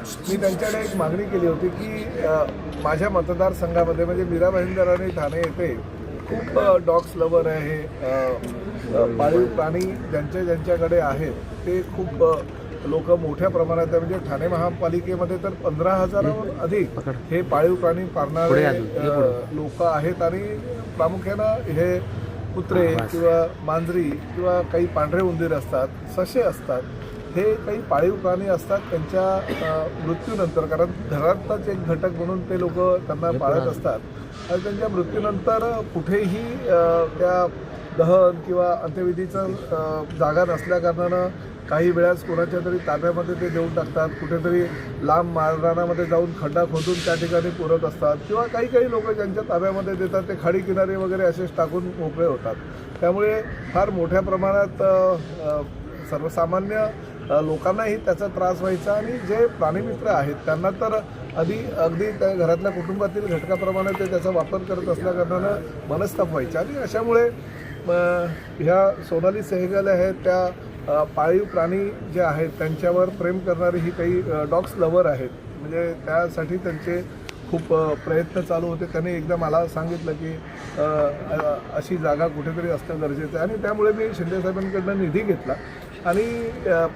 मी त्यांच्याकडे एक मागणी केली होती की माझ्या मतदारसंघामध्ये म्हणजे मीरा भाईंदर आणि ठाणे येथे खूप डॉग्स लवर आहे पाळीव प्राणी ज्यांच्या ज्यांच्याकडे आहेत ते खूप लोक मोठ्या प्रमाणात. म्हणजे ठाणे महापालिकेमध्ये तर पंधरा हजाराहून अधिक हे पाळीव प्राणी पाळणारे लोक आहेत आणि प्रामुख्यानं हे कुत्रे किंवा मांजरी किंवा काही पांढरे उंदीर असतात ससे असतात हे काही पाळीव प्राणी असतात त्यांच्या मृत्यूनंतर कारण घरातलाच एक घटक म्हणून ते लोक त्यांना पाळत असतात. आणि त्यांच्या मृत्यूनंतर कुठेही त्या दहन किंवा अंत्यविधीचं जागा नसल्याकारणानं काही वेळास कोणाच्या तरी ताब्यामध्ये ते देऊन टाकतात कुठेतरी लांब माळरानामध्ये जाऊन खड्डा खोदून त्या ठिकाणी पुरत असतात किंवा काही काही लोक ज्यांच्या ताब्यामध्ये देतात ते खाडी किनारे वगैरे असेच टाकून मोकळे होतात. त्यामुळे फार मोठ्या प्रमाणात सर्वसामान्य लोकांनाही त्याचा त्रास व्हायचा आणि जे प्राणीमित्र आहेत त्यांना तर आधी अगदी त्या घरातल्या कुटुंबातील घटकाप्रमाणे ते त्याचा वापर करत असल्याकारणानं मनस्ताप व्हायचे. आणि अशामुळे ह्या सोनाली सेहगल आहेत त्या पाळीव प्राणी जे आहेत त्यांच्यावर प्रेम करणारी ही काही डॉग्स लवर आहेत. म्हणजे त्यासाठी त्यांचे खूप प्रयत्न चालू होते. त्यांनी एकदा मला सांगितलं की अशी जागा कुठेतरी असणं गरजेचं आहे. आणि त्यामुळे मी शिंदेसाहेबांकडनं निधी घेतला. आणि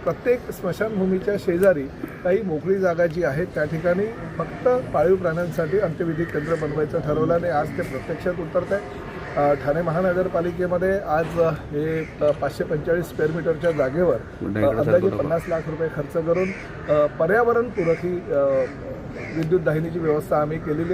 प्रत्येक स्मशानभूमीच्या शेजारी काही मोकळी जागा जी आहे त्या ठिकाणी फक्त पाळीव प्राण्यांसाठी अंत्यविधी केंद्र बनवायचं ठरवलं आणि आज ते प्रत्यक्षात उतरत आहे ठाणे महानगरपालिकेमध्ये आज हे पाचशे पंचेचाळीस स्क्वेअर मीटरच्या जागेवर अंदाजे पन्नास लाख रुपये खर्च करून पर्यावरणपूरक ही विद्युत दाहिनीची व्यवस्था आम्ही केलेली आहे.